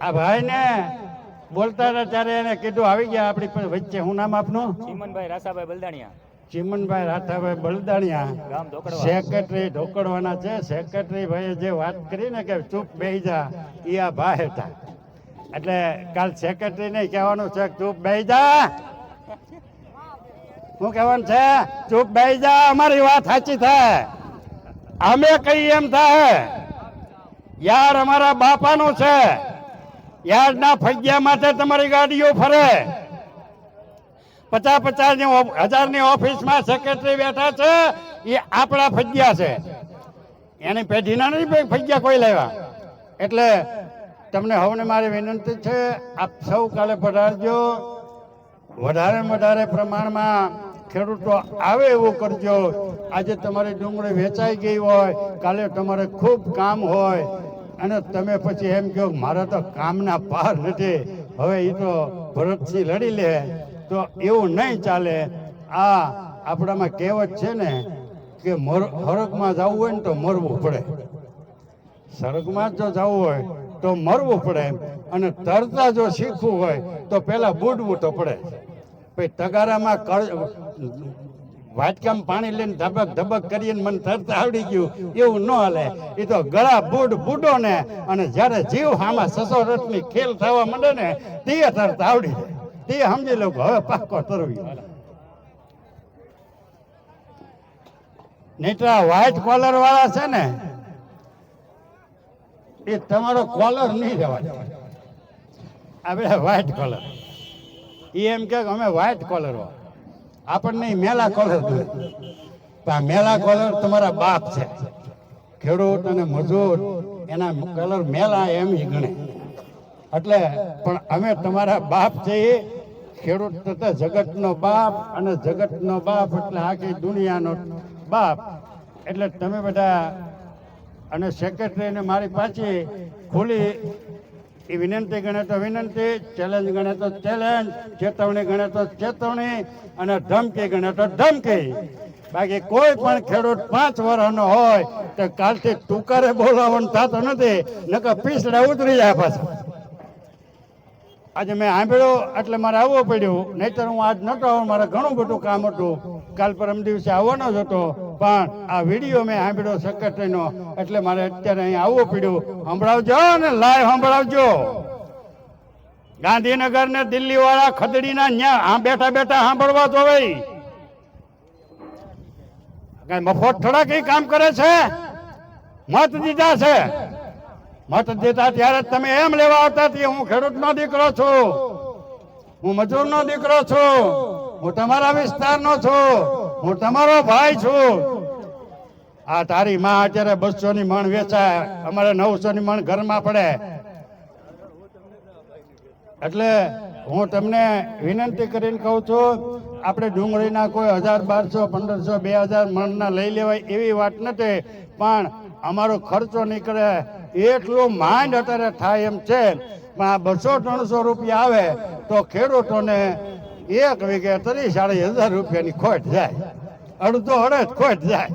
આ ભાઈને બોલતા હતા ત્યારે એને કીધું આવી ગયા આપણી વચ્ચે હું નામ આપનું? ચીમનભાઈ રાસાભાઈ બલદાણિયા. ચીમનભાઈ રાઠાભાઈ બલદાણિયા. સેક્રેટરી ઢોકળવાના છે. સેક્રેટરી ભાઈએ જે વાત કરી ને કે ચૂપ બેહી જા એ આ ભાઈ હતા એટલે કાલ સેક્રેટરી ને કહેવાનું છે ચૂપ બેહી જા. શું કહેવાનું છે? ચૂપ બેહી જા અમારી વાત સાચી થાય. અમે કઈ એમ થાય યાર અમારા બાપાનું છે. યારના ફગિયા માટે તમારી ગાડીઓ ફરે. પચાસ પચાસની હજારની ઓફિસમાં સેક્રેટરી બેઠા છે, એ આપણા ફજિયા છે. એની પેઢીના નહીં ફગિયા કોઈ લેવા. એટલે તમને હવને મારી વિનંતી છે, આપ સૌ કાલે પધારજો. વધારે વધારે પ્રમાણમાં ખેડૂતો આવે એવું કરજો. આજે તમારી ડુંગળી વેચાઈ ગઈ હોય, કાલે તમારે ખૂબ કામ હોય. અને તમે પછી એમ કહો મારા તો કામના પાર નથી. હવે એ તો ભરતસિંહ લડી લે. તો એવું નહીં ચાલે. આ આપણામાં કહેવત છે ને કે હરકમાં જવું હોય ને તો મરવું પડે. સડકમાં જો જવું હોય તો મરવું પડે. અને તરતા જો શીખવું હોય તો પહેલાં બુડવું તો પડે. પછી તગારામાં વાટકામાં પાણી લઈને ધબક ધબક કરીને મને તરતા આવડી ગયું. એવું ન હાલે. એ તો ગળા બુડ બુડો ને. અને જ્યારે જીવ હામાં સસો રથની ખેલ થવા માંડે ને, તે તરતા આવડી જાય. તે સમજી લો કે હવે પાકો તરવી. નેત્રા વ્હાઈટ કોલર વાળા છે ને, એ તમારો કોલર નહીં રહેવા આપણે વ્હાઈટ કોલર એ એમ કે અમે વ્હાઈટ કોલર આપણને મેલા કોલર જોઈએ આ મેલા કોલર તમારા બાપ છે. ખેડૂત અને મજૂર, એના કલર મેલા એમ ઈ ગણે. એટલે પણ અમે તમારા બાપ છીએ ખેડૂત તથા જગતનો બાપ અને જગતનો બાપ એટલે આખી દુનિયાનો બાપ. એટલે તમે બધા અને સેક્રેટરીને મારી પાછી ખુલ્લી એ વિનંતી ગણે તો વિનંતી ચેલેન્જ ગણે તો ચેલેન્જ ચેતવણી ગણે તો ચેતવણી અને ધમકી ગણે તો ધમકી. બાકી કોઈ પણ ખેડૂત પાંચ વર્ષનો હોય તો કાલથી તુકારે બોલાવવાનું થતો નથી, નકર પીસડા ઉતરી જાય પાછા. આજે મેં સાંભળ્યું, એટલે મારે આવવું પડ્યું, નહીતર હું આજ નહોતો આવું, મારે ઘણું બધું કામ હતું. કાલ પરમ દિવસે આવવાનો જ હતો. પણ આ વીડિયો મેં સાંભળ્યો સેક્રેટરીનો એટલે મારે અત્યારે અહીં આવવું પડ્યું. સંભળાવજો ને લાઈવ સંભળાવજો. ગાંધીનગર ને દિલ્હી વાળા ખદડીના ન્યા બેઠા બેઠા સાંભળવા તો ભાઈ કઈ મફત થોડા કઈ કામ કરે છે? મત દીધા છે. મત દીધા ત્યારે તમે એમ લેવા આવતા હું હું ખેડૂતનો દીકરો છું. હું મજૂરનો દીકરો છું. હું તમારા વિસ્તારનો છું. હું તમારો ભાઈ છું. આ તારી માં અત્યારે બસો ની મણ વેચાય. અમારે નવસો ની મણ ઘરમાં પડે. એટલે હું તમને વિનંતી કરીને કહું છું, આપણે ડુંગળીના કોઈ હજાર બારસો, પંદરસો, બે હજાર મણના લઈ લેવાય એવી વાત નથી. પણ અમારો ખર્ચો નીકળે. એટલું માંડ અત્યારે થાય એમ છે. પણ આ બસો ત્રણસો રૂપિયા આવે તો ખેડૂતોને એક વીઘે ત્રીસ સાડી હજાર રૂપિયાની ખોટ જાય. અડધો અડધ ખોટ જાય.